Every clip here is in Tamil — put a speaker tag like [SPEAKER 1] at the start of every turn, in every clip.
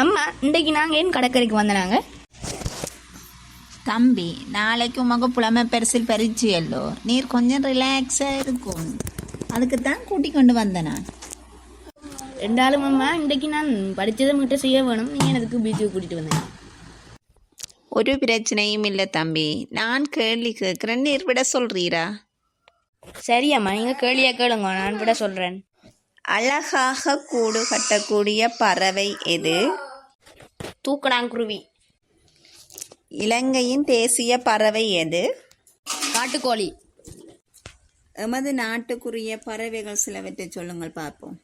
[SPEAKER 1] அம்மா இன்றைக்கு நாங்கள் ஏன் கடற்கரைக்கு வந்தனாங்க
[SPEAKER 2] தம்பி நாளைக்கு உமக்கு புலமை பெருசில் பரிச்சையல்லோ நீர் கொஞ்சம் ரிலாக்ஸாக இருக்கும். அதுக்கு தான் கூட்டிக் கொண்டு வந்தேன் நான்.
[SPEAKER 1] ரெண்டாலும் அம்மா இன்றைக்கு நான் படித்ததை மட்டும் செய்ய வேணும். நீ எனக்கு பீச்சுக்கு கூட்டிகிட்டு வந்தேன்
[SPEAKER 2] ஒரு பிரச்சனையும் இல்லை தம்பி. நான் கேள்வி கேட்குறேன் நீர் விட சொல்றீரா?
[SPEAKER 1] சரி அம்மா நீங்கள் கேள்வியாக கேளுங்க. நான் விட சொல்கிறேன்
[SPEAKER 2] அழகாக கூடு கட்டக்கூடிய பறவை எது?
[SPEAKER 1] தூக்கணாங்குருவி
[SPEAKER 2] இலங்கையின் தேசிய பறவை எது?
[SPEAKER 1] காட்டுக்கோழி.
[SPEAKER 2] எமது நாட்டுக்குரிய பறவைகள் சிலவற்றை சொல்லுங்கள் பார்ப்போம்.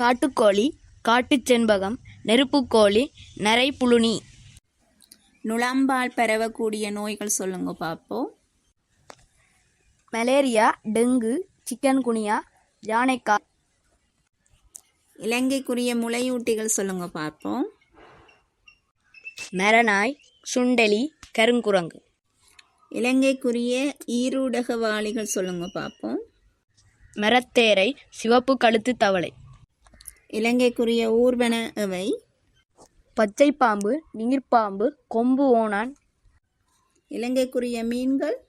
[SPEAKER 1] காட்டுக்கோழி காட்டுச் செண்பகம் நெருப்புக்கோழி நரை புழுனி.
[SPEAKER 2] நுளம்பால் பரவக்கூடிய நோய்கள் சொல்லுங்க பார்ப்போம்.
[SPEAKER 1] மலேரியா டெங்கு சிக்கன் குனியா யானைக்கா
[SPEAKER 2] இலங்கைக்குரிய முளையூட்டிகள் சொல்லுங்க பார்ப்போம்.
[SPEAKER 1] மரநாய் சுண்டெலி கருங்குரங்கு.
[SPEAKER 2] இலங்கைக்குரிய ஈரூடகவாளிகள் சொல்லுங்க பார்ப்போம்.
[SPEAKER 1] மரத்தேரை சிவப்பு கழுத்து தவளை.
[SPEAKER 2] இலங்கைக்குரிய ஊர்வன எவை
[SPEAKER 1] பச்சை பாம்பு நீர்ப்பாம்பு கொம்பு ஓணான்.
[SPEAKER 2] இலங்கைக்குரிய மீன்கள்.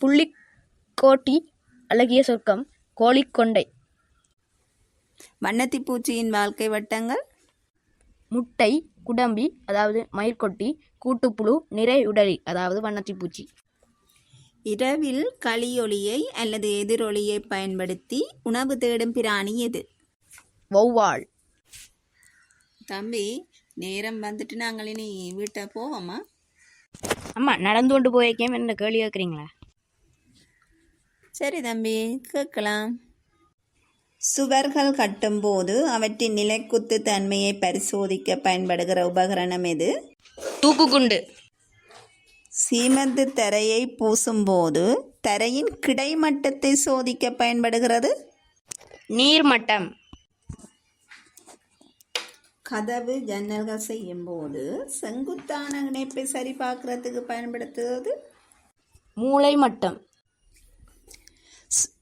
[SPEAKER 1] புள்ளிக்கோட்டி அழகிய சொர்க்கம் கோழிக்கொண்டை.
[SPEAKER 2] வண்ணத்தி பூச்சியின் வாழ்க்கை வட்டங்கள்?
[SPEAKER 1] முட்டை குடம்பி அதாவது மயிர்கொட்டி கூட்டுப்புழு நிறை உடலி அதாவது வண்ணத்திப்பூச்சி.
[SPEAKER 2] இரவில் களியொலியை அல்லது எதிரொலியை பயன்படுத்தி உணவு தேடும் பிராணி எது?
[SPEAKER 1] வௌவாள்
[SPEAKER 2] தம்பி நேரம் வந்துட்டு நாங்கள் இனி வீட்டை போவோமா?
[SPEAKER 1] அம்மா நடந்து கொண்டு போயிருக்கேன் என்ன கேள்வி கேட்குறீங்களா?
[SPEAKER 2] சரி தம்பி கேட்கலாம். சுவர்கள் கட்டும்போது அவற்றின் நிலைக்குத்து தன்மையை பரிசோதிக்க பயன்படுகிற உபகரணம் எது?
[SPEAKER 1] தூக்குக்குண்டு
[SPEAKER 2] சீமெந்து தரையை பூசும்போது தரையின் கிடைமட்டத்தை சோதிக்க பயன்படுகிறது.
[SPEAKER 1] நீர்மட்டம்.
[SPEAKER 2] கதவு ஜன்னல்கள் செய்யும் போது செங்குத்தான இணைப்பை சரி பார்க்கறதுக்கு பயன்படுத்துவது?
[SPEAKER 1] மூளை மட்டம்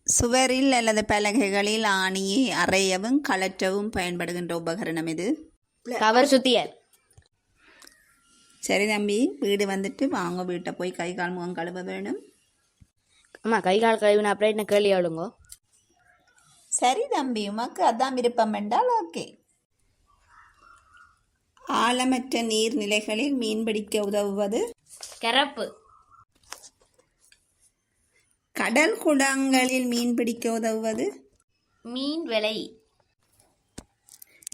[SPEAKER 2] சுவரில் அல்லது பலகைகளில் ஆணியை அறையவும் கலற்றவும் பயன்படுகின்ற உபகரணம் இது
[SPEAKER 1] கவர் சுத்தியல்.
[SPEAKER 2] சரி தம்பி வீடு வந்துட்டு வாங்க வீட்டை போய் கை கால் முகம் கழுவ வேணும்.
[SPEAKER 1] அம்மா கை கால் கழுவின அப்புறம் என்ன கேள்வி ஆளுங்க
[SPEAKER 2] சரி தம்பி உமக்கு அதான் விருப்பம் என்றால் ஓகே. ஆழமற்ற நீர்நிலைகளில் மீன்பிடிக்க உதவுவது?
[SPEAKER 1] கரப்பு.
[SPEAKER 2] கடல் குடங்களில் மீன்பிடிக்க உதவுவது?
[SPEAKER 1] மீன் விலை.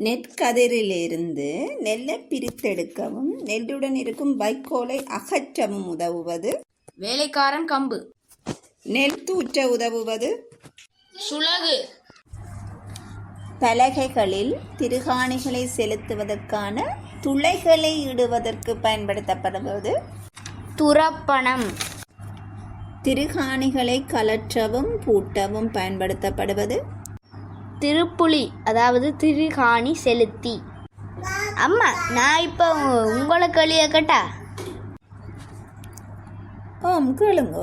[SPEAKER 2] நெற்கதிரிலிருந்து நெல்லை பிரித்தெடுக்கவும் நெல்லுடன் இருக்கும் வைக்கோலை அகற்றவும் உதவுவது?
[SPEAKER 1] வேலைக்காரன் கம்பு.
[SPEAKER 2] நெல் தூற்ற உதவுவது?
[SPEAKER 1] சுலகு
[SPEAKER 2] பலகைகளில் திருகாணிகளை செலுத்துவதற்கான துளைகளை இடுவதற்கு பயன்படுத்தப்படுவது?
[SPEAKER 1] துரப்பணம்
[SPEAKER 2] திருகாணிகளை கலற்றவும் பூட்டவும் பயன்படுத்தப்படுவது.
[SPEAKER 1] திருப்புலி அதாவது திருகாணி செலுத்தி. அம்மா நான் இப்போ உங்களை கேள்வி கேட்டா
[SPEAKER 2] ஓம் கேளுங்க.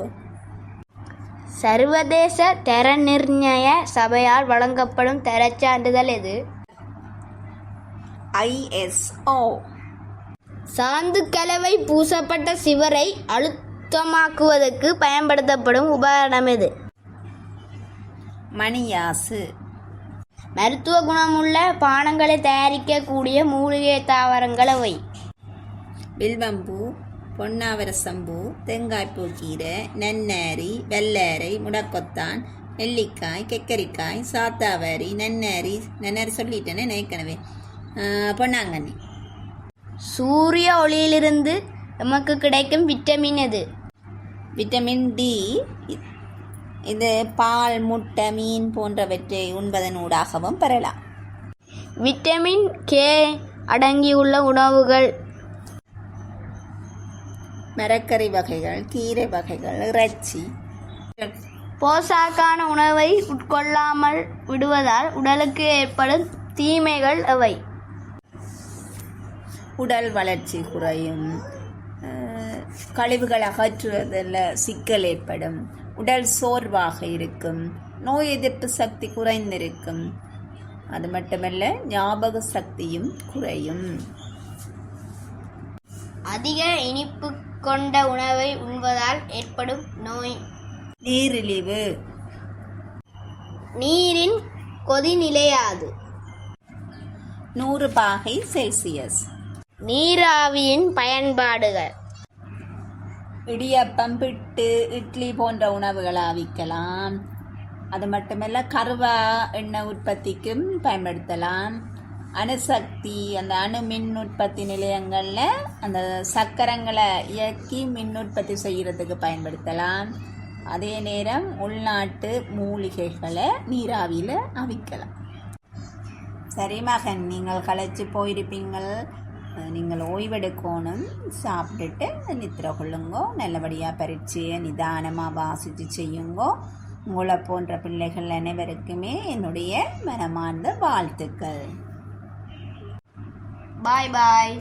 [SPEAKER 1] சர்வதேச தர நிர்ணய சபையால் வழங்கப்படும் தரச் சான்றிதழ் எது
[SPEAKER 2] ஐஎஸ்ஓ
[SPEAKER 1] சாந்து கலவை பூசப்பட்ட சிவரை அழுத்தமாக்குவதற்கு பயன்படுத்தப்படும் உபகரணம் எது?
[SPEAKER 2] மணியாசு.
[SPEAKER 1] மருத்துவ குணமுள்ள பானங்களை தயாரிக்கக்கூடிய மூலிகை தாவரங்கள் அவை
[SPEAKER 2] வில்வம்பூ பொன்னாவரசம்பூ தேங்காய்ப்பூ கீரை நன்னாரி வெள்ளேரை முடக்கொத்தான் நெல்லிக்காய் கெக்கரிக்காய் சாத்தாவாரி நன்னாரி நன்னாரி சொல்லிட்டேனே ஏற்கனவே. பொன்னாங்கண்ணி.
[SPEAKER 1] சூரிய ஒளியிலிருந்து நமக்கு கிடைக்கும் விட்டமின் எது?
[SPEAKER 2] விட்டமின் டி இது பால் முட்டை மீன் போன்றவற்றை உண்பதன் ஊடாகவும் பெறலாம்.
[SPEAKER 1] விட்டமின் கே அடங்கியுள்ள உணவுகள்.
[SPEAKER 2] மரக்கறி வகைகள் கீரை வகைகள் இறைச்சி.
[SPEAKER 1] போசாக்கான உணவை உட்கொள்ளாமல் விடுவதால் உடலுக்கு ஏற்படும் தீமைகள் அவை
[SPEAKER 2] உடல் வளர்ச்சி குறையும். கழிவுகள் அகற்றுவதில் சிக்கல் ஏற்படும். உடல் சோர்வாக இருக்கும். நோய் எதிர்ப்பு சக்தி குறைந்திருக்கும். அது மட்டுமல்ல ஞாபக சக்தியும் குறையும்.
[SPEAKER 1] அதிக இனிப்பு கொண்ட உணவை உண்பதால் ஏற்படும் நோய்.
[SPEAKER 2] நீரிழிவு.
[SPEAKER 1] நீரின் கொதிநிலையாது.
[SPEAKER 2] நூறு பாகை செல்சியஸ்.
[SPEAKER 1] நீராவியின் பயன்பாடுகள்.
[SPEAKER 2] இடியப்பம் பிட்டு இட்லி போன்ற உணவுகளை அவிக்கலாம். அது மட்டுமல்ல கருவா எண்ணெய் உற்பத்திக்கும் பயன்படுத்தலாம். அணுசக்தி அந்த அணு மின் உற்பத்தி நிலையங்களில் அந்த சக்கரங்களை இயக்கி மின் உற்பத்தி செய்கிறதுக்கு பயன்படுத்தலாம். அதே நேரம் உள்நாட்டு மூலிகைகளை நீராவியில் அவிக்கலாம். சரி மகன் நீங்கள் களைச்சி போயிருப்பீங்கள். நீங்கள் ஓய்வெடுக்கணும் சாப்பிட்டுட்டு நித்திர கொள்ளுங்கோ நல்லபடியாக பரீட்சையை நிதானமாக வாசித்து செய்யுங்கோ. உங்களை போன்ற பிள்ளைகள் அனைவருக்குமே என்னுடைய மனமார்ந்த வாழ்த்துக்கள்.
[SPEAKER 1] பாய் பாய்